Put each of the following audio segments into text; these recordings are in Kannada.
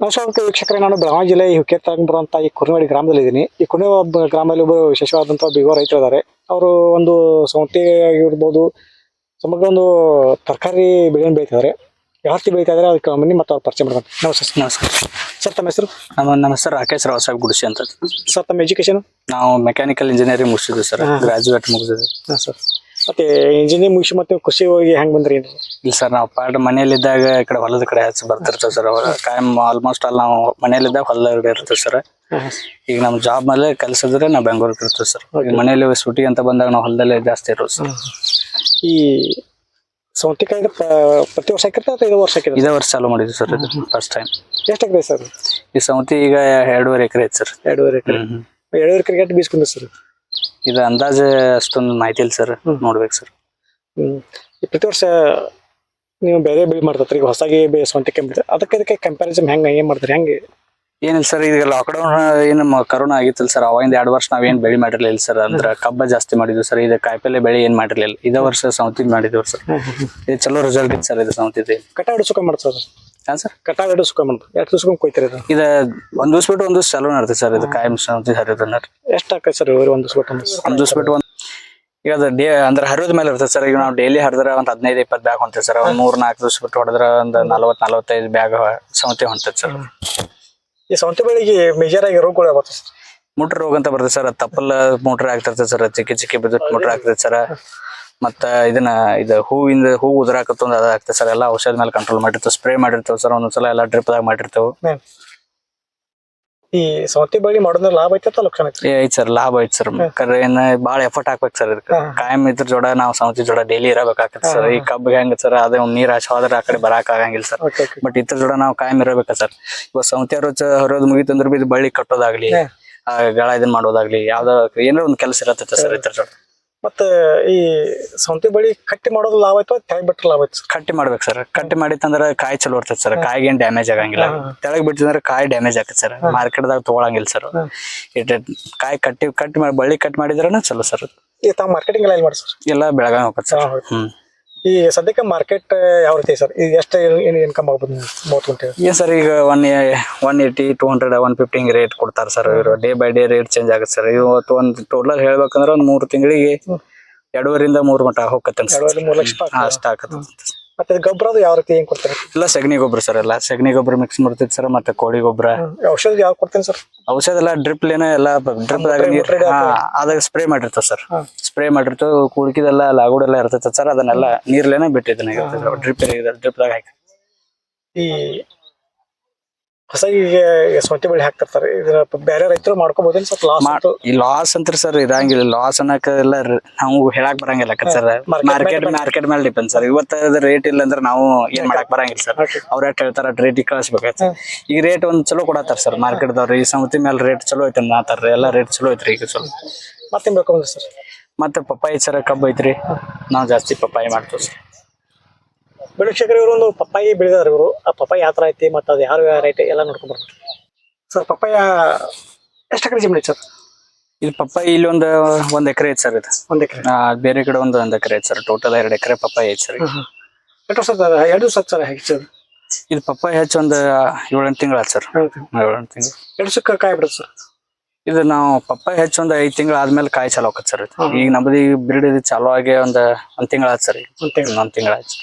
ನಮಸ್ಕಾರ ವೀಕ್ಷಕರೇ, ನಾನು ಬೆಳಗಾವಿ ಜಿಲ್ಲೆ ಈ ಹುಕ್ಕೇತಾಗ ಬರುವಂತಹ ಈ ಕುರ್ನವಾಡಿ ಗ್ರಾಮದಲ್ಲಿ ಇದ್ದೀನಿ ಈ ಕುರ್ನೆ ಗ್ರಾಮದಲ್ಲಿ ಒಬ್ಬರು ವಿಶೇಷವಾದಂತಹ ಯುವ ರೈತರು ಇದ್ದಾರೆ ಅವರು ಒಂದು ಸೌತೆ ಆಗಿರ್ಬೋದು ಸಮಗ್ರ ಒಂದು ತರಕಾರಿ ಬೆಳೆಯನ್ನು ಬೆಳೀತಿದ್ದಾರೆ. ಯಾವ ಬೇಕಾದ್ರೆ ಅದಕ್ಕೆ ಬನ್ನಿ ಮತ್ತು ಅವ್ರು ಪರಿಚಯ ಮಾಡ್ಕೊಂಡು ನಮಸ್ಕಾರ ನಮಸ್ಕಾರ ಸರ್ ತಮ್ಮ ಹೆಸರು? ನಮ್ಮ ನಮ್ಮ ಹೆಸರು ರಾಕೇಶ್ ರಾವ್ ಸಾಹೇಬ್ ಗುಡಿಸಿ ಅಂತ. ಸರ್ ತಮ್ಮ ಎಜುಕೇಶನ್ ನಾವು ಮೆಕ್ಯಾನಿಕಲ್ ಇಂಜಿನಿಯರಿಂಗ್ ಮುಗಿಸಿದ್ವಿ ಸರ್. ಗ್ರಾಜುಯೇಟ್ ಮುಗಿಸಿದ್ವಿ. ಹಾಂ ಸರ್. ಮತ್ತೆ ಇಂಜಿನಿಯರಿಂಗ್ ಮುಗಿಸಿ ಮತ್ತೆ ಖುಷಿ ಹೋಗಿ ಹೆಂಗೆ ಬಂದ್ರಿ? ಇಲ್ಲ ಸರ್ ನಾವು ಪಾಡ್ ಮನೆಯಲ್ಲಿದ್ದಾಗ ಈ ಕಡೆ ಹೊಲದ ಕಡೆ ಹಚ್ಚಿ ಬರ್ತಿರ್ತೇವೆ ಸರ್. ಅವಾಗ ಕಾಯಂ ಆಲ್ಮೋಸ್ಟ್ ಅಲ್ಲಿ ನಾವು ಮನೆಯಲ್ಲಿದ್ದಾಗ ಹೊಲದ ಇರ್ತೇವೆ ಸರ್. ಈಗ ನಮ್ಮ ಜಾಬ್ ಮೇಲೆ ಕಲ್ಸಿದ್ರೆ ನಾವು ಬೆಂಗಳೂರಿಗೆ ಇರ್ತೇವೆ ಸರ್. ಮನೆಯಲ್ಲಿ ಸುಟಿ ಅಂತ ಬಂದಾಗ ನಾವು ಹೊಲದಲ್ಲೇ ಜಾಸ್ತಿ ಇರೋದು ಸರ್. ಈ ಸೌತೆಕಾಯಿ ಪ್ರತಿ ವರ್ಷ ಹಾಕಿರ್ತಾ ಅಥವಾ ಇದು ವರ್ಷ ಹಾಕಿದ್ರೆ ಇದೇ ವರ್ಷ ಚಾಲೂ ಮಾಡಿದ್ವಿ ಸರ್ ಇದು ಫಸ್ಟ್ ಟೈಮ್ ಎಷ್ಟು ಎಕರೆ ಸರ್? ಈ ಸೌಂತಿ ಈಗ ಎರಡೂವರೆ ಎಕರೆ ಐತೆ ಸರ್. ಎರಡೂವರೆ ಎಕರೆ. ಎರಡೂವರೆ ಎಕರೆ ಗಟ್ಟು ಬೀಸ್ಕೊಂಡ್ರಿ ಸರ್? ಇದು ಅಂದಾಜು ಅಷ್ಟೊಂದು ಮಾಹಿತಿ ಇಲ್ಲ ಸರ್ ನೋಡ್ಬೇಕು ಸರ್. ಪ್ರತಿ ವರ್ಷ ನೀವು ಬೇರೆ ಬೆಳೆ ಮಾಡ್ತಾರೆ ಈಗ ಹೊಸಾಗಿ ಸ್ವಂತಕ್ಕೆ ಬೆಳೆ ಅದಕ್ಕೆ ಅದಕ್ಕೆ ಕಂಪ್ಯಾರಿಸನ್ ಹೆಂಗೆ ಏನು ಮಾಡ್ತಾರೆ? ಹೆಂಗೆ ಏನಿಲ್ಲ ಸರ್ ಈಗ ಲಾಕ್ಡೌನ್ ಏನು ಕರೋನಾ ಆಗಿತ್ತಲ್ಲ ಸರ್ ಅವಾಗಿಂದ ಎರಡು ವರ್ಷ ನಾವೇನು ಬೆಳೆ ಮಾಡಿರ್ಲಿಲ್ಲ ಸರ್ ಅಂದ್ರೆ ಕಬ್ಬ ಜಾಸ್ತಿ ಮಾಡಿದ್ವಿ ಸರ್ ಇದು ಕಾಯಿಪಲ್ಲೆ ಬೆಳೆ ಏನ್ ಮಾಡಿರ್ಲಿಲ್ಲ. ಇದೇ ವರ್ಷ ಸೌತಿ ಮಾಡಿದ್ವಿ ಸರ್. ಇದು ಚಲೋ ರಿಸಲ್ಟ್ ಇತ್ತು ಸರ್ ಇದು ಸೌತಿದು ಕಟಾವ್ ಸುಖ ಮಾಡ್ತಾರೆ ಸರ್. ಸರ್? ಕಟಾವ್ ಎರಡು ಸುಖ ಮಾಡ್ತಾರೆ ಎರಡು ದಿವ್ಸಕ್ಕೆ ಕೊಯ್ತಾರೆ ಇದು? ಇದು ಒಂದ್ ದಿವ್ಸ ಬಿಟ್ಟು ಒಂದ್ ದಿವಸ ಚಲೋ ಸರ್ ಇದು ಕಾಯಂ ಸೌತಿ ಸರ್ ಇದನ್ನ ಎಷ್ಟು ಹಾಕೈತೆ ಸರ್ ಒಂದು ಬಿಟ್ಟು ಒಂದು ದಿವ್ಸ? ದಿವ್ಸ ಬಿಟ್ಟು ಒಂದ್ ಈಗ ಅದು ಡೇ ಅಂದ್ರೆ ಹರಿದ ಮೇಲೆ ಇರ್ತದೆ ಸರ್ ಈಗ ನಾವು ಡೈಲಿ ಹರಿದ್ರೆ ಒಂದು ಹದಿನೈದು ಇಪ್ಪತ್ತು ಬ್ಯಾಗ್ ಹೊಂತೇವೆ ಸರ್ ಒಂದ್ ಮೂರ್ ನಾಲ್ಕು ದಿವ್ಸ ಬಿಟ್ಟು ಹೊಡೆದ್ರೆ ಒಂದ್ ನಲವತ್ ನಲ್ವತ್ತೈದು ಬ್ಯಾಗ್ ಸೌತಿ ಹೊಂತೈತೆ ಸರ್. ಈ ಸೌಂತಿ ಬೆಳೆಗೆ ಮೇಜರ್ ಆಗಿ ರೋಗಗಳು ಯಾವತ್ತು ಸರ್. ಮುಟ್ರ ರೋಗ ಅಂತ ಬರ್ತದೆ ಸರ್. ತಪ್ಪಲ್ಲ ಮುಟ್ರ ಆಗ್ತಿರ್ತದೆ ಸರ್. ಚಿಕ್ಕಿ ಚಿಕ್ಕಿ ಬಿದ್ದಿಟ್ಟು ಮುಟ್ರ ಆಗ್ತದೆ ಸರ್. ಮತ್ತ ಇದನ್ನ ಇದು ಹೂವಿಂದ ಹೂ ಉದುರಾಕತ್ತ ಒಂದು ಅದಾಗ್ತದೆ ಸರ್. ಎಲ್ಲ ಔಷಧ ಮೇಲೆ ಕಂಟ್ರೋಲ್ ಮಾಡಿರ್ತೇವೆ ಸ್ಪ್ರೇ ಮಾಡಿರ್ತೇವೆ ಸರ್. ಒಂದೊಂದ್ಸಲ ಎಲ್ಲ ಡ್ರಿಪ್ದಾಗ ಮಾಡಿರ್ತೇವೆ. ಈ ಸೌತಿ ಬಳ್ಳಿ ಮಾಡೋದ್ರ ಲಾಭ ಐತೆ ಅಥವಾ ಲಕ್ಷಣ ಐತಿ? ಐತ್ ಸರ್ ಲಾಭ ಐತ್ ಸರ್. ಕರೆ ಏನ್ ಬಾಳ ಎಫರ್ಟ್ ಹಾಕ್ಬೇಕು ಸರ್ ಇದಕ್ಕೆ. ಕಾಯಂ ಇದ್ರ ಜೋಡ ನಾವು ಸೌತಿ ಜೋಡ ಡೈಲಿ ಇರಬೇಕಾಗತ್ತೆ ಸರ್. ಈ ಕಬ್ಬಿಗೆ ಹೆಂಗ ಸರ್ ಅದೇ ಒಂದ್ ನೀರ್ ಹಾಕಿ ಹೋದ್ರೆ ಆ ಕಡೆ ಬರಾಕ್ ಆಗಂಗಿಲ್ಲ ಸರ್. ಬಟ್ ಇದ್ರ ಜೋಡ ನಾವು ಕಾಯಂ ಇರಬೇಕ ಸರ್? ಇವಾಗ ಸೌತಿ ಹರೋಚ ಹರೋದ್ ಮುಗಿತಂದ್ರೆ ಬಿ ಇದು ಬಳ್ಳಿ ಕಟ್ಟೋದಾಗ್ಲಿ ಆ ಗಳ ಇದನ್ ಮಾಡೋದಾಗ್ಲಿ ಯಾವ್ದೋ ಏನೋ ಒಂದ್ ಕೆಲಸ ಇರತ್ತೆ ಸರ್ ಇದ್ರ ಜೋಡ. ಮತ್ತೆ ಈ ಸೌಂತಿ ಬಳಿ ಕಟ್ಟಿ ಮಾಡೋದು ಲಾಭ ಆಯ್ತು ತಾಯಿ ಬಿಟ್ಟರೆ ಲಾಭ ಆಯ್ತು ಕಟ್ಟಿ ಮಾಡ್ಬೇಕು ಸರ್. ಕಟ್ಟಿ ಮಾಡಿತ್ತಂದ್ರ ಕಾಯಿ ಚಲೋ ಇರ್ತದೆ ಸರ್. ಕಾಯಿಗೆ ಏನ್ ಡ್ಯಾಮೇಜ್ ಆಗಂಗಿಲ್ಲ. ತೆಳಗ್ ಬಿಟ್ಟಿದ್ರೆ ಕಾಯಿ ಡ್ಯಾಮೇಜ್ ಆಗತ್ತೆ ಸರ್. ಮಾರ್ಕೆಟ್ದಾಗ ತಗೊಳಂಗಿಲ್ಲ ಸರ್. ಕಾಯಿ ಕಟ್ಟಿ ಕಟ್ ಮಾಡಿ ಬಳ್ಳಿ ಕಟ್ ಮಾಡಿದ್ರನ ಚಲೋ ಸರ್. ತಾವು ಮಾರ್ಕೆಟಿಂಗ್ ಎಲ್ಲ ಎಲ್ಲಿ ಮಾಡಿ ಸರ್? ಎಲ್ಲ ಬೆಳಗಾವಿ ಹೋಗುತ್ತೆ ಸರ್. ಹ್ಮ್. ಈ ಸದ್ಯಕ್ಕೆ ಮಾರ್ಕೆಟ್ ಯಾವ ರೀತಿ ಸರ್? ಈಗ ಎಷ್ಟು ಏನು ಇನ್ಕಮ್ ಆಗ್ಬೋದು ಮೂವತ್ತು ಗಂಟೆ ಏನ್ ಸರ್ ಈಗ one one eighty two hundred one fifty ಹಿಂಗೆ ರೇಟ್ ಕೊಡ್ತಾರೆ ಸರ್ ಇವರು. Day by day rate change ಆಗುತ್ತೆ ಸರ್. ಇವತ್ತು ಒಂದು ಟೋಟಲ್ ಹೇಳ್ಬೇಕಂದ್ರೆ ಒಂದು ಮೂರು ತಿಂಗಳಿಗೆ ಎರಡೂವರಿಂದ ಮೂರು ಮಟ ಹೋಗತ್ತೆ ಎರಡುವರೆ ಮೂರು ಲಕ್ಷ ಅಷ್ಟ ಆಗತ್ತೆ ಮತ್ತೆ ಇದು ಗೊಬ್ಬರ ಅದು ಯಾವ ರೀತಿ ಹೆಂಗ್ ಕೊಡ್ತಾರೆ? ಎಲ್ಲ ಸಗಣಿ ಗೊಬ್ಬರ ಸರ್ ಎಲ್ಲ ಸಗಣಿ ಗೊಬ್ಬರ ಮಿಕ್ಸ್ ಮಾಡ್ತೈತಿ ಸರ್ ಮತ್ತೆ ಕೋಳಿ ಗೊಬ್ಬರ. ಔಷಧ ಯಾವ ಕೊಡ್ತೇನೆ ಸರ್? ಔಷಧ ಎಲ್ಲ ಡ್ರಿಪ್ ಲೇನ ಎಲ್ಲ ಡ್ರಿಪ್ ಅದಾಗ ಸ್ಪ್ರೇ ಮಾಡಿರ್ತದ ಸರ್. ಸ್ಪ್ರೇ ಮಾಡಿರ್ತಾವ ಕುಡ್ಕಿದೆಲ್ಲ ಲಾಗುಡೆಲ್ಲ ಇರ್ತೈತೆ ಸರ್ ಅದನ್ನೆಲ್ಲ ನೀರ್ಲೇನೆ ಬಿಟ್ಟಿದ್ದೇನೆ ಡ್ರಿಪ್ ಡ್ರಿಪ್ ದಾಗ ಹಾಕಿ. ಈ ಹೊಸ ಈಗ ಸ್ವಂತ ಬೆಳೆ ಹಾಕ್ತಿರ್ತಾರೆ. ಇದನ್ನ ಬೇರೆ ರೈತರು ಮಾಡ್ಕೋಬಹುದು ಸ್ವಲ್ಪ ಲಾಸ್ ಈ ಲಾಸ್ ಅಂತೀರಿ ಸರ್ ಇರಂಗಿಲ್ಲ. ಲಾಸ್ ಅನ್ನಕ ಎಲ್ಲ ನಾವು ಹೇಳಕ್ ಬರಂಗಿಲ್ಲ ಸರ್ ಮಾರ್ಕೆಟ್ ಮಾರ್ಕೆಟ್ ಮೇಲೆ ಡಿಪೆಂಡ್ ಸರ್ ಇವತ್ತ ರೇಟ್ ಇಲ್ಲ ಅಂದ್ರೆ ನಾವು ಏನ್ ಮಾಡಕ್ ಬರಂಗಿಲ್ಲ ಸರ್. ಅವ್ರ ಹೇಳ್ತಾರ ರೇಟ್ ಕಳಿಸ್ಬೇಕಾಯ್ತು ಈಗ ರೇಟ್ ಒಂದ್ ಚಲೋ ಕೊಡತ್ತಾರ ಸರ್ ಮಾರ್ಕೆಟ್ದವ್ರು ಈ ಸಮಿತಿ ಮೇಲೆ ರೇಟ್ ಚಲೋ ಐತೆ ಮಾತಾರ ಎಲ್ಲ ರೇಟ್ ಚಲೋ ಐತ್ರಿ ಈಗ ಚಲೋ ಮತ್ತೆ ಬೇಕು ಸರ್ ಮತ್ತೆ ಪಪ್ಪಾಯಿ ಸರ ಕಬ್ಬು ಐತ್ರಿ. ನಾವು ಜಾಸ್ತಿ ಪಪ್ಪಾಯಿ ಮಾಡ್ತೇವೆ ಸರ್ ಬೆಳಕ್ಷಕರು ಇವರು ಒಂದು ಪಪ್ಪಾಯಿ ಬೆಳೆದಾರೆ ಇವರು. ಆ ಪಪ್ಪಾಯಿ ಯಾವ ಥರ ಐತಿ ಮತ್ತು ಅದು ಯಾರು ರೈಟ್ ಎಲ್ಲ ನೋಡ್ಕೊಂಡ್ ಬರ್ತಾರೆ ಸರ್ ಪಪ್ಪಾಯ ಎಷ್ಟು ಎಕರೆ ಜಮೀನು ಐತೆ ಸರ್? ಇಲ್ಲಿ ಪಪ್ಪಾಯಿ ಇಲ್ಲಿ ಒಂದು ಒಂದ್ ಎಕರೆ ಐತೆ ಸರ್ ಇದು. ಒಂದು ಎಕರೆ. ಆ, ಬೇರೆ ಕಡೆ ಒಂದು ಒಂದ್ ಎಕರೆ ಐತೆ ಸರ್. ಟೋಟಲ್ ಎರಡು ಎಕರೆ ಪಪ್ಪಾಯಿ ಐತೆ ಸರ್ ಎಷ್ಟು ವರ್ಷ ಆಯ್ತು? ಎರಡು ಆಯ್ತು ಸರ್ ಹೆಚ್ಚು ಸರ್? ಇದು ಪಪ್ಪಾಯಿ ಹೆಚ್ಚು ಒಂದು ಏಳೆಂಟು ತಿಂಗಳು ಆಯ್ತು ಸರ್. ಏಳೆಂಟು ತಿಂಗಳು. ಎರಡು ದಿವಸಕ್ಕೆ ಕಾಯಿ ಬಿಡುತ್ತೆ ಸರ್? ಇದು ನಾವು ಪಪ್ಪಾಯಿ ಹೆಚ್ಚು ಒಂದು ಐದು ತಿಂಗಳು ಆದ್ಮೇಲೆ ಕಾಯಿ ಚಾಲು ಆಕತ್ ಸರ್ ಈಗ ನಮ್ದು ಈಗ ಬ್ರೀಡ್ ಇದು ಚಾಲು ಆಗಿ ಒಂದು ಒಂದ್ ತಿಂಗಳ ಆಯ್ತು ಸರ್ ಒಂದು ತಿಂಗಳು. ಒಂದ್ ತಿಂಗಳ ಆಯ್ತು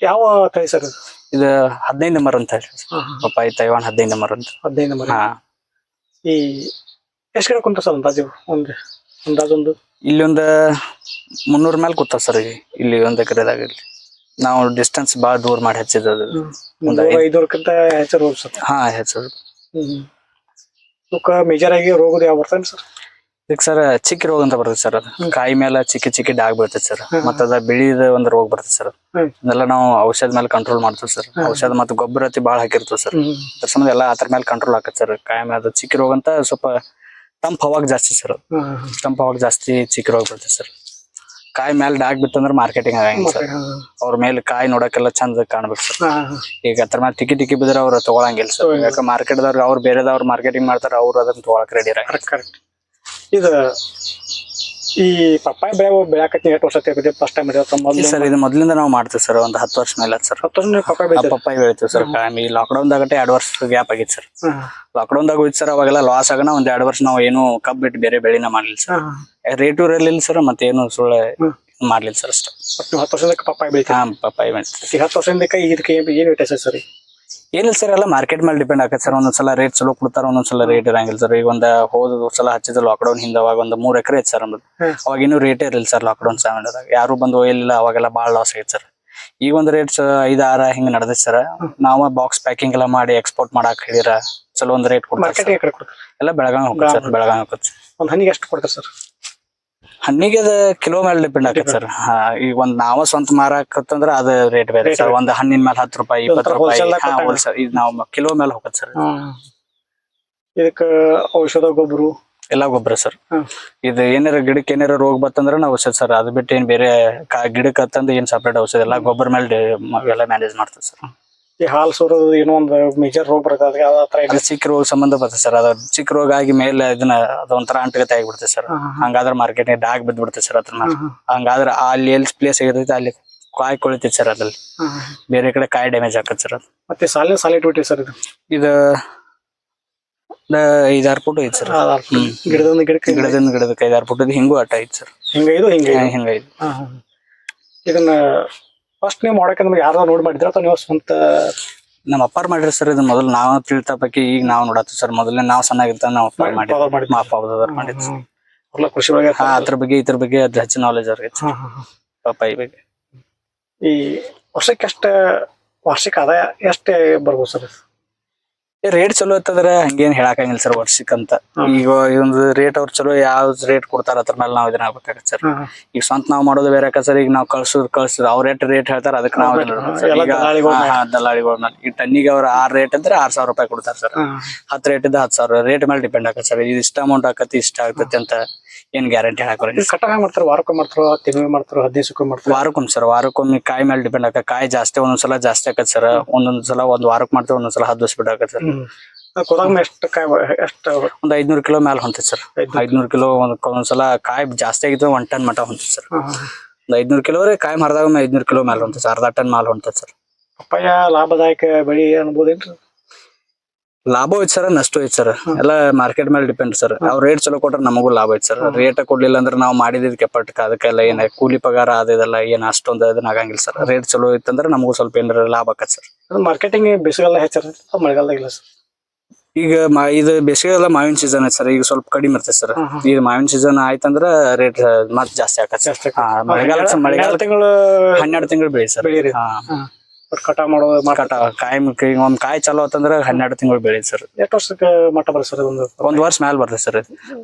ಯಾವ ತಳಿ ಸರ್ ಇದು ಹದಿನೈದು ನಂಬರ್ ಅಂತ ಹೇಳಿ. ಪಪ್ಪಾಯಿ ತೈವಾನ್ ಹದಿನೈದು ನಂಬರ್ ಅಂತ. ಹದಿನೈದು ನಂಬರ್ ಹಾ. ಈ ಎಷ್ಟು ಗಿಡ ಕುಂತ ಸರ್ ಅಂದಾಜು? ಒಂದು ಅಂದಾಜು ಒಂದು ಇಲ್ಲಿ ಒಂದು ಮುನ್ನೂರ ಮೇಲೆ ಕೂತ ಸರ್ ಇಲ್ಲಿ. ಒಂದು ಎಕರೆದಾಗ ಇಲ್ಲಿ. ನಾವು ಡಿಸ್ಟೆನ್ಸ್ ಭಾಳ ದೂರ ಮಾಡಿ ಹಚ್ಚಿದ್ದು ಅದು. ಒಂದು ಐದೂರಕ್ಕಿಂತ ಹೆಚ್ಚು ರೋಗ ಸರ್. ಹಾ ಹೆಚ್ಚು. ಹ್ಮ್ ಮೇಜರ್ ಆಗಿ ರೋಗದ ಯಾವ ಬರ್ತಾನೆ ಸರ್? ಈಗ ಸರ್ ಚಿಕ್ಕ ರೋಗ ಅಂತ ಬರ್ತದೆ ಸರ್ ಅದು. ಕಾಯಿ ಮೇಲೆ ಚಿಕ್ಕ ಚಿಕ್ಕ ಡಾಗ್ ಬರ್ತದೆ ಸರ್ ಮತ್ತ ಅದ ಬಿಳಿದ ಒಂದು ರೋಗ ಬರ್ತದೆ ಸರ್. ಅದೆಲ್ಲ ನಾವು ಔಷಧ ಮೇಲೆ ಕಂಟ್ರೋಲ್ ಮಾಡ್ತೀವಿ ಸರ್ ಔಷಧ ಮತ್ತೆ ಗೊಬ್ಬರ ಅತಿ ಬಾಳ ಹಾಕಿರ್ತೀವಿ ಸರ್ ಅದ್ರ ಸಂಬಂಧ ಎಲ್ಲ ಅದ್ರ ಮೇಲೆ ಕಂಟ್ರೋಲ್ ಹಾಕತ್ ಸರ್ ಕಾಯಿ ಮೇಲೆ ಚಿಕ್ಕ ರೋಗ ಅಂತ ಸ್ವಲ್ಪ ತಂಪ ಹವಾಗ್ ಜಾಸ್ತಿ ಸರ್ ತಂಪ ಹವಾಗ್ ಜಾಸ್ತಿ ಚಿಕ್ಕ ರೋಗ ಬರ್ತದೆ ಸರ್ ಕಾಯಿ ಮೇಲೆ ಡಾಗ್ ಬಿತ್ತಂದ್ರ ಮಾರ್ಕೆಟಿಂಗ್ ಆಗಂಗಿಲ್ಲ ಸರ್ ಅವ್ರ ಮೇಲೆ ಕಾಯಿ ನೋಡಕ್ಕೆಲ್ಲ ಚಂದ ಕಾಣ್ಬೇಕು ಸರ್ ಈಗ ಅದ್ರ ಮೇಲೆ ಟಿಕಿ ಟಿಕಿ ಬಿದ್ರೆ ಅವ್ರ ತಗೊಳಂಗಿಲ್ಲ ಸರ್ ಯಾಕೆ ಮಾರ್ಕೆಟ್ದವ್ರಿಗೆ ಅವ್ರು ಬೇರೆದವ್ರು ಮಾರ್ಕೆಟಿಂಗ್ ಮಾಡ್ತಾರ ಅವ್ರು ಅದನ್ನ ತಗೊಳಕ್ ರೆಡಿ ಇರ ಕರೆಕ್ಟ್ ಇದು ಈ ಪಪ್ಪಾಯ ಬೆಳೆ ಬೆಳಕತ್ತಿ ಎಷ್ಟು ವರ್ಷ ತೆಗೆದು ಫಸ್ಟ್ ಟೈಮ್ ಇದೆ ಮೊದಲು ಸರ್ ಇದು ಮೊದಲಿಂದ ನಾವು ಮಾಡ್ತೀವಿ ಸರ್ ಒಂದು ಹತ್ತು ವರ್ಷ ಮೇಲೆ ಸರ್. ಹತ್ತು ವರ್ಷ ಪಪ್ಪಾ ಪಪ್ಪಾಯ ಪಪ್ಪಾಯಿ ಬೆಳಿತೀವಿ ಸರ್. ಈ ಲಾಕ್ಡೌನ್ ದಾಗಟ್ಟೆ ಎರಡು ವರ್ಷ ಗ್ಯಾಪ್ ಆಗಿತ್ತು ಸರ್. ಲಾಕ್ಡೌನ್ ದಾಗ ಹೋಯ್ತು ಸರ್ ಅವಾಗೆಲ್ಲ ಲಾಸ್ ಆಗನ ಒಂದ್ ಎರಡು ವರ್ಷ ನಾವು ಏನು ಕಬ್ಬ್ ಬಿಟ್ಟು ಬೇರೆ ಬೆಳಿನ ಮಾಡ್ಲಿಲ್ಲ ಸರ್. ರೇಟು ಇರಲಿಲ್ಲ ಸರ್ ಮತ್ತೆ ಏನು ಸುಳ್ಳೆ ಮಾಡ್ಲಿಲ್ಲ ಸರ್ ಅಷ್ಟೇ. ಹತ್ತು ವರ್ಷದಿಂದ ಪಪ್ಪಾಯ ಬೆಳಿತೀವಿ ಹಾ ಪಪ್ಪಾಯಿ ಬೆಳಿತೀವಿ. ಹತ್ತು ವರ್ಷದಿಂದ ಇದಕ್ಕೆ ಏನು ವ್ಯತ್ಯಾಸ ಸರ್? ಏನಿಲ್ಲ ಸರ್ ಎಲ್ಲ ಮಾರ್ಕೆಟ್ ಮೇಲೆ ಡಿಪೆಂಡ್ ಆಗತ್ತೆ ಸರ್. ಒಂದೊಂದ್ಸಲ ರೇಟ್ ಚಲೋ ಕೊಡ್ತಾರ ಒಂದೊಂದ್ಸಲ ರೇಟ್ ಇರಂಗಿಲ್ಲ ಸರ್. ಈಗ ಒಂದ್ ಹೋದ ಸಲ ಹಚ್ಚಿದ ಲಾಕ್ಡೌನ್ ಹಿಂದ ಅವಾಗ ಒಂದು ಮೂರ್ ಎಕರೆ ಐತೆ ಸರ್ ನಮ್ದು. ಅವಾಗ ಇನ್ನೂ ರೇಟ್ ಇರಲಿಲ್ಲ ಸರ್ ಲಾಕ್ಡೌನ್ ಸಮಯದಾಗ. ಯಾರು ಬಂದು ಒಯ್ಯಲಿಲ್ಲ ಅವಾಗೆಲ್ಲ ಭಾಳ ಲಾಸ್ ಆಗೈತೆ ಸರ್. ಈಗ ಒಂದು ರೇಟ್ ಐದು ಆರ ಹಿಂಗ ನಡೆದೈತೆ ಸರ್. ನಾವು ಬಾಕ್ಸ್ ಪ್ಯಾಕಿಂಗ್ ಎಲ್ಲ ಮಾಡಿ ಎಕ್ಸ್ಪೋರ್ಟ್ ಮಾಡಕ್ ಹೇಳಿರ ಚಲೋ ಒಂದ್ ರೇಟ್. ಕೊಡ್ತಾರೆ ಎಲ್ಲ ಬೆಳಗಾವಿ ಹೋಗ್ತಾರೆ ಸರ್ ಬೆಳಗಾವಿ ಹೋಗುತ್ತೆ ಒಂದು ಹನಿಗೆ ಎಷ್ಟು ಕೊಡ್ತಾರೆ ಸರ್? ಹಣ್ಣಿಗೆ ಅದ ಕಿಲೋ ಮೇಲೆ ಡಿಪೆಂಡ್ ಆಗತ್ತೆ ಸರ್. ಈಗ ಒಂದ್ ನಾವ ಸ್ವಂತ ಮಾರಾಕತ್ತಂದ್ರ ಅದ ರೇಟ್ ಬೇರೆ ಸರ್. ಒಂದ್ ಹಣ್ಣಿನ ಮೇಲೆ ಹತ್ತು ರೂಪಾಯಿ ಇಪ್ಪತ್ತು ರೂಪಾಯಿ. ಹೋಲ್ಸೇಲ್ ಇದು ನಾವು ಕಿಲೋ ಮೇಲೆ ಹೋಗತ್ ಸರ್. ಇದಕ್ಕ ಔಷಧ ಗೊಬ್ಬರ ಎಲ್ಲ ಗೊಬ್ಬರ ಸರ್. ಇದ ಏನಾರ ಗಿಡಕ್ಕೆ ಏನಾರ ರೋಗ ಬತ್ತಂದ್ರ ನಾವು ಔಷಧ ಸರ್. ಅದ್ ಬಿಟ್ಟು ಏನ್ ಬೇರೆ ಗಿಡಕ್ಕೆ ಹತ್ತಂದ ಏನ್ ಸಪ್ರೇಟ್ ಔಷಧ. ಎಲ್ಲ ಗೊಬ್ಬರ ಮೇಲೆ ಎಲ್ಲ ಮ್ಯಾನೇಜ್ ಮಾಡ್ತದೆ ಸರ್. ಈ ಹಾಲು ಸೋರೋದು ಏನೋ ಒಂದು ಮೇಜರ್ ರೋಗ ಬರ್ತದೆ ಅದಕ್ಕೆ ಅದ ಹತ್ರ ಅದು ಚಿಕ್ಕ ರೋಗ ಸಂಬಂಧ ಬರ್ತದೆ ಸರ್. ಅದು ಚಿಕ್ಕ ರೋಗ ಆಗಿ ಮೇಲೆ ಇದನ್ನ ಅದೊಂಥರ ಅಂಟಗತೆ ಆಗಿಬಿಡುತ್ತೆ ಸರ್. ಹಂಗಾದ್ರೆ ಮಾರ್ಕೆಟ್ ಡಾಗ್ ಬಿದ್ಬಿಡುತ್ತೆ ಸರ್ ಅದನ್ನ ಹಂಗಾದ್ರೆ ಅಲ್ಲಿ ಎಲ್ಲಿ ಪ್ಲೇಸ್ ಆಗಿರ್ತೈತೆ ಅಲ್ಲಿ ಕಾಯಿ ಕೊಳಿತೈತೆ ಸರ್ ಅದ್ರಲ್ಲಿ. ಬೇರೆ ಕಡೆ ಕಾಯಿ ಡ್ಯಾಮೇಜ್ ಆಗತ್ತೆ ಸರ್ ಅದು. ಮತ್ತೆ ಸಾಲಿನ ಸಾಲಿಟ್ ಇಟ್ಬಿಟ್ಟಿ ಸರ್ ಇದು? ಇದು ಐದಾರು ಫುಟ್ ಐತೆ ಸರ್. ಗಿಡದಿಂದ ಗಿಡಕ್ಕೆ ಗಿಡದಿಂದ ಗಿಡದಕ್ಕೆ ಐದಾರು ಫುಟ್. ಹಿಂಗೂ ಅಟ್ಟ ಐತೆ ಸರ್. ಹಿಂಗ ಇದು ಹಿಂಗ ಹಿಂಗ ಹಿಂಗೈತೆ ಹಾ, ಹಾ. ಇದನ್ನ ಫಸ್ಟ್ ನೀವು ಮಾಡಕ್ಕೆ ನಮ್ಗೆ ಯಾರು ನೋಡಿ ಮಾಡಿದ್ರ ಅಥವಾ ನೀವು ಸ್ವಂತ ನಮ್ಮ ಅಪ್ಪಾರ್ ಮಾಡಿರಿ ಸರ್ ಇದು ಮೊದಲು ನಾವು ತಿಳ್ತಾ ಬಗ್ಗೆ ಈಗ ನಾವು ನೋಡತ್ತೀವಿ ಸರ್. ಮೊದಲೇ ನಾವು ಸಣ್ಣಾಗಿರ್ತ ನಾವು ಮಾಡಿ ಎಲ್ಲ ಕೃಷಿ ಒಳಗೆ ಹಾ ಅದ್ರ ಬಗ್ಗೆ ಇದ್ರ ಬಗ್ಗೆ ಅದ್ರ ಹೆಚ್ಚು ನಾಲೆಜ್ ಅವ್ರಿಗೆ ಹಾ, ಹಾ, ಹಾ. ಪಪ್ಪಾಯಿ ಬಗ್ಗೆ. ಈ ವರ್ಷಕ್ಕೆ ಎಷ್ಟ ವಾರ್ಷಿಕ ಆದಾಯ ಎಷ್ಟೇ ಬರ್ಬೋದು ಸರ್? ರೇಟ್ ಚಲೋ ಇತ್ತಂದ್ರ ಹಂಗೇನ್ ಹೇಳಾಕಂಗಿಲ್ಲ ಸರ್ ವರ್ಷಕ್ಕಂತ. ಈಗ ಒಂದು ರೇಟ್ ಅವ್ರು ಚಲೋ ಯಾವ ರೇಟ್ ಕೊಡ್ತಾರ ಅದ್ರ ಮೇಲೆ ನಾವ್ ಇದನ್ನ ಆಗ್ಬೇಕಾಗತ್ತೆ ಸರ್ ಈಗ ಸ್ವಂತ ನಾವ್ ಮಾಡೋದು ಬೇರೆ ಸರ್ ಈಗ ನಾವು ಕಳ್ಸೋದು ಕಳ್ಸುದ್ ಅವ್ರ ರೇಟ್ ರೇಟ್ ಹೇಳ್ತಾರ ಅದಕ್ಕೆ ನಾವ್ ದಲ್ಲಾಳಿಗಳ ಮೇಲೆ ಈ ಟನ್ನಿಗೆ ಅವ್ರ ಆರ್ ರೇಟ್ ಅಂದ್ರೆ ಆರ್ ಸಾವಿರ ರೂಪಾಯಿ ಕೊಡ್ತಾರ ಸರ್ ಹತ್ ರೇಟ್ ಇದ್ದ ಹತ್ತು ಸಾವಿರ. ರೇಟ್ ಮೇಲೆ ಡಿಪೆಂಡ್ ಆಗತ್ತೆ ಸರ್ ಇದು ಇಷ್ಟ ಅಮೌಂಟ್ ಆಕತಿ ಇಷ್ಟ ಆಗ್ತತಿ ಅಂತ. ಏನ್ ಗ್ಯಾರಂಟಿ ಹಾಕೋರಿ? ಕಟಾವ್ ಹೆಂಗ್ ಮಾಡ್ತಾರೆ? ವಾರಕ್ಕೆ ಮಾಡ್ತಾರ? ತಿಂಗಳಿಗೆ ಮಾಡ್ತಾರೋ? ಹದಿನೈದು ಸುಕ್ಕ ಮಾಡ್ತಾರೋ? ವಾರಕ್ಕೊಮ್ಮೆ ಸರ್ ವಾರಕ್ಕೊಮ್ಮೆ ಕಾಯಿ ಮೇಲೆ ಡಿಪೆಂಡ್ ಆಗ ಕಾಯಿ ಜಾಸ್ತಿ ಒಂದೊಂದ್ಸಲ ಜಾಸ್ತಿ ಆಕತ್ ಸರ್ ಒಂದೊಂದ್ಸಲ ಒಂದ್ ವಾರಕ್ಕೆ ಮಾಡ್ತೇವೆ ಒಂದೊಂದ್ಸಲ ಹತ್ತು ದಿವಸ ಬಿಡಾಕತ್ ಸರ್ ಕೊದಾಗ ಎಷ್ಟು ಕಾಯಿ ಎಷ್ಟು ಒಂದ್ ಐದ್ನೂರ್ ಕಿಲೋ ಮೇಲೆ ಹೊಂತೈತೆ ಸರ್ ಐದ್ನೂರ್ ಕಿಲೋ. ಒಂದ್ ಒಂದೊಂದ್ಸಲ ಕಾಯಿ ಜಾಸ್ತಿ ಆಗಿತ್ತು ಒಂದ್ ಟನ್ ಮಟ ಹೊಂತೈತೆ ಸರ್. ಒಂದ್ ಐದ್ನೂರ್ ಕಿಲೋ ರೀ ಕಾಯಿ ಮಾರ್ದಾಗ ಐದ್ನೂರ್ ಕಿಲೋ ಮೇಲೆ ಹೊಂತೈತೆ ಸರ್ ಅರ್ಧ ಟನ್ ಮಾಲ್ ಹೊಂತೈತೆ ಸರ್ ಪಪ್ಪಾಯ ಲಾಭದಾಯಕ ಬೆಳಿ ಅನ್ಬೋದೇನ್ರಿ? ಲಾಭ ಐತಿ ಸರ್ ನಷ್ಟ ಐತಿ ಸರ್ ಎಲ್ಲ ಮಾರ್ಕೆಟ್ ಮೇಲೆ ಡಿಪೆಂಡ್ ಸರ್ ಅವ್ರ ರೇಟ್ ಚಲೋ ಕೊಟ್ರೆ ನಮಗೂ ಲಾಭ ಐತಿ ಸರ್ ರೇಟ್ ಕೊಡ್ಲಿಲ್ಲ ಅಂದ್ರೆ ನಾವು ಮಾಡಿದಿದ್ ಕೆಪಟ್ ಅದಕ್ಕೆಲ್ಲ ಏನ ಕೂಲಿ ಪಗಾರ ಅದೆಲ್ಲ ಏನ್ ಅಷ್ಟೊಂದು ಅದನ್ನ ಆಗಂಗಿಲ್ಲ ಸರ್ ರೇಟ್ ಚಲೋ ಇತ್ತಂದ್ರೆ ನಮಗೂ ಸ್ವಲ್ಪ ಏನಾರ ಲಾಭ ಆಕತ್ ಸರ್ ಮಾರ್ಕೆಟಿಂಗ್ ಬೇಸಿಗೆಲ್ಲ ಹೆಚ್ಚಾರ ಮಳೆಗಾಲದಾಗಿಲ್ಲ ಸರ್ ಈಗ ಇದು ಬೇಸಿಗೆ ಎಲ್ಲ ಮಾವಿನ ಸೀಸನ್ ಐತೆ ಸರ್ ಈಗ ಸ್ವಲ್ಪ ಕಡಿಮೆ ಇರ್ತೈತೆ ಸರ್. ಈಗ ಮಾವಿನ ಸೀಸನ್ ಆಯ್ತಂದ್ರ ರೇಟ್ ಮತ್ ಜಾಸ್ತಿ ಆಕತ್ ಸರ್ ಜಾಸ್ತಿ ಹಾ, ಮಳೆಗಾಲ ಮಳೆಗಾಲ ತಿಂಗಳು ಹನ್ನೆರಡು ತಿಂಗಳು ಬೆಳಿ ಸರ್ ಕಟಾವ್ ಮಾಡೋ ಕಟ ಕಾಯಿ ಈಗ ಒಂದ್ ಕಾಯಿ ಚಲೋ ಆತಂದ್ರ ಹನ್ನೆರಡು ತಿಂಗಳು ಬೆಳಿ ಸರ್. ಎಷ್ಟು ವರ್ಷಕ್ಕೆ ಮಟ್ಟ ಬರ್ತದೆ ಸರ್ ಒಂದು ಒಂದ್ ವರ್ಷ ಮ್ಯಾಲ ಬರ್ತೈತಿ ಸರ್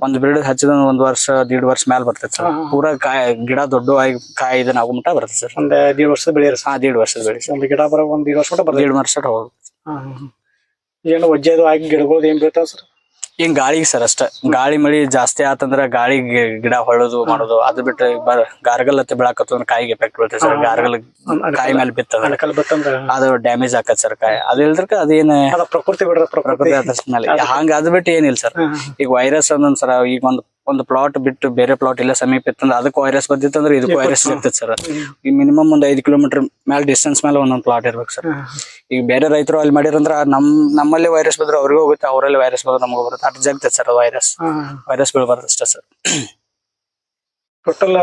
ಒಂದ್ ಬಿಡ್ ಹಚ್ಚಿದ ಒಂದ್ ವರ್ಷ ದೀಡ್ ವರ್ಷ ಮ್ಯಾಲ ಬರ್ತೈತಿ ಸರ್. ಪೂರಾ ಕಾಯಿ ಗಿಡ ದೊಡ್ಡ ಆಗಿ ಕಾಯಿ ಇದನ್ನ ಆಗೋ ಮಟ್ಟ ಬರ್ತೈತೆ ಸರ್. ಒಂದ್ ದೀಡ್ ವರ್ಷದ ಬೆಳೆಯರಿ ಹಾ ದೀಡ್ ವರ್ಷದ ಬೆಳಿ ಒಂದು ಗಿಡ ಬರೋ ಒಂದ್ ದೀಡ್ ವರ್ಷ ಮಟ್ಟ ಬರ್ತದೆ ದೀಡ್ ವರ್ಷ ಹೋಗೋದು ಏನು ಒಜ್ಜೆದು ಆಗಿ ಗಿಡಗಳು ಏನ್ ಬೀಳ್ತಾವ ಸರ್? ಏನ್ ಗಾಳಿಗೆ ಸರ್ ಅಷ್ಟ. ಗಾಳಿ ಮಳಿ ಜಾಸ್ತಿ ಆತಂದ್ರ ಗಾಳಿ ಗಿ- ಗಿಡ ಹೊಳ್ಳೋದು ಮಾಡೋದು ಅದ್ ಬಿಟ್ರೆ ಗಾರ್ಗಲ್ ಹತ್ತಿ ಬೆಳಕತ್ತು ಕಾಯಿಗೆ ಎಫೆಕ್ಟ್ ಬೀಳ್ತದೆ ಸರ್. ಗಾರ್ಗಲ್ ಕಾಯಿ ಮೇಲೆ ಬಿತ್ತ ಅಣಕಲ್ ಬತ್ತಂದ್ರ? ಅದು ಡ್ಯಾಮೇಜ್ ಆಕತ್ ಸರ್ ಕಾಯಿ. ಅದು ಇಲ್ದ್ರಕ ಅದೇನ್ ಅದ ಪ್ರಕೃತಿ ಬಿಡ್ರ ಪ್ರಕೃತಿ. ಅದ್ರ ಹಂಗ ಅದ್ ಬಿಟ್ಟು ಏನಿಲ್ಲ ಸರ್. ಈಗ ವೈರಸ್ ಒಂದೊಂದ್ ಸರ ಈಗ ಒಂದ್ ಒಂದು ಪ್ಲಾಟ್ ಬಿಟ್ಟು ಬೇರೆ ಪ್ಲಾಟ್ ಇಲ್ಲ ಸಮೀಪ ಇತ್ತಂದ್ರೆ ಅದಕ್ಕೆ ವೈರಸ್ ಬಂದಿತ್ತಂದ್ರೆ ಇದಕ್ಕೂ ವೈರಸ್ ಸಿಗ್ತದೆ ಸರ್ ಈ ಮಿನಿಮಮ್ ಒಂದ್ ಐದು ಕಿಲೋಮೀಟರ್ ಮೇಲೆ ಡಿಸ್ಟೆನ್ಸ್ ಮೇಲೆ ಒಂದೊಂದು ಪ್ಲಾಟ್ ಇರ್ಬೇಕು ಸರ್ ಈಗ ಬೇರೆ ರೈತರು ಅಲ್ಲಿ ಮಾಡಿರಂದ್ರ ನಮ್ ನಮ್ಮಲ್ಲಿ ವೈರಸ್ ಬಂದ್ರೆ ಅವ್ರಿಗೆ ಹೋಗುತ್ತೆ ಅವರಲ್ಲಿ ವೈರಸ್ ಬಂದ್ರೆ ನಮಗೂ ಬರುತ್ತೆ. ಅಟ್ ಜಗ್ತದೆ ಸರ್ ವೈರಸ್ ವೈರಸ್ ಬೀಳ್ಬಾರ್ದು ಅಷ್ಟೇ ಸರ್ ಟೋಟಲ್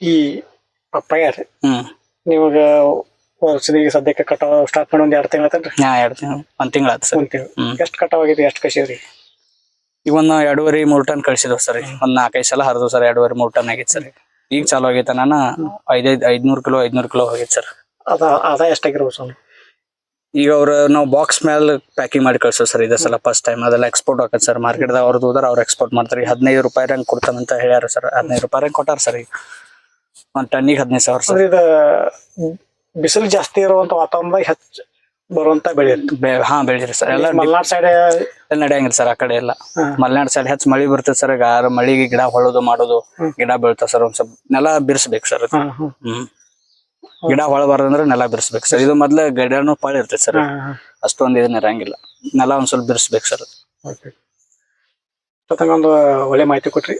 ಈ ಪಪ್ಪಾಯ ರೀ ಹ್ಮ್. ನಿಮಗ ಈಗ ಸದ್ಯಕ್ಕೆ ಕಟಾವ್ ಸ್ಟಾರ್ಟ್ ಮಾಡಿ ಒಂದ್ ಎರಡ್ ತಿಂಗಳ ಎರಡು ತಿಂಗಳು ಒಂದ್ ತಿಂಗಳ ಆಯ್ತು ಸರ್ ಒಂದ್ ತಿಂಗಳು. ಎಷ್ಟ್ ಕಟಾವ್ ಆಗಿದೆ ಎಷ್ಟ್ ಕಸಿದ್ರಿ ಈಗ ಒಂದ್ ಎರಡೂವರೆ ಮೂರ್ ಟನ್ ಕಳ್ಸಿದ್ವಿ ಸರ್. ಒಂದ್ ನಾಲ್ಕೈದು ಸಲ ಹರಿದು ಸರ್ ಎರಡೂವರೆ ಮೂರ್ ಟನ್ ಆಗೈತೆ ಸರ್. ಈಗ ಚಾಲು ಆಗೈತೆ ನಾನು. ಐದೈದು ಐದ್ನೂರ್ ಕಿಲೋ ಐದ್ನೂರ್ ಕಿಲೋ ಹೋಗೈತೆ ಸರ್. ಅದ ಅದ ಎಷ್ಟಾಗಿರ್ಬೋದು ಸ್ವಾಮಿ? ಈಗ ಅವ್ರ ನಾವು ಬಾಕ್ಸ್ ಮೇಲೆ ಪ್ಯಾಕಿಂಗ್ ಮಾಡಿ ಕಳ್ಸೋ ಸರ್ ಇದೇ ಸಲ ಫಸ್ಟ್ ಟೈಮ್ ಅದೆಲ್ಲ ಎಕ್ಸ್ಪೋರ್ಟ್ ಆಗತ್ತೆ ಸರ್. ಮಾರ್ಕೆಟ್ದಾಗ ಅವ್ರದ್ದು ಹೋದ್ರೆ ಅವ್ರು ಎಕ್ಸ್ಪೋರ್ಟ್ ಮಾಡ್ತಾರೆ. ಈಗ ಹದಿನೈದು ರೂಪಾಯಿ ರಂಗ್ ಕೊಡ್ತಾನಂತ ಹೇಳ್ಯಾರ ಸರ್. ಹದಿನೈದು ರೂಪಾಯಿ ರಂಗ್ ಕೊಟ್ಟಾರ ಸರ್ ಈಗ. ಒಂದ್ ಟನ್ನಿಗೆ ಹದಿನೈದು ಸಾವಿರ ಸರ್. ಇದ ಬಿಸಿಲು ಜಾಸ್ತಿ ಇರುವಂತ ವಾತಾವರಣದಾಗ ಹೆಚ್ಚ ಬರುವಂತ ಬೆಳೆ ಹಾ ಬೆಳಿರಿ ಸರ್. ಎಲ್ಲ ಮಲ್ನಾಡ್ ಸೈಡ್ ಎಲ್ಲ ನಡೆಯಂಗಿಲ್ಲ ಸರ್ ಆ ಕಡೆ ಎಲ್ಲ. ಮಲ್ನಾಡ್ ಸೈಡ್ ಹೆಚ್ಚು ಮಳಿ ಬರ್ತದೆ ಸರ್. ಗಾರ ಮಳಿಗೆ ಗಿಡ ಹೊಳೋದು ಮಾಡೋದು ಗಿಡ ಬೀಳ್ತಾವ ಸರ್. ಒಂದ್ ಸ್ವಲ್ಪ ನೆಲ ಬಿರ್ಸ್ಬೇಕು ಸರ್ ಹ್ಮ್. ಗಿಡ ಹೊಳಬಾರ್ದಂದ್ರೆ ನೆಲ ಬಿರ್ಸ್ಬೇಕು ಸರ್. ಇದು ಮೊದ್ಲ ಗಿಡನು ಪಾಳಿ ಇರ್ತೈತೆ ಸರ್. ಅಷ್ಟೊಂದು ಇದನ್ನ ಇರಂಗಿಲ್ಲ. ನೆಲ ಒಂದ್ ಸ್ವಲ್ಪ ಬಿರ್ಸ್ಬೇಕು ಸರ್ ಒಂದು ಒಳ್ಳೆ ಮಾಹಿತಿ ಕೊಟ್ರಿ.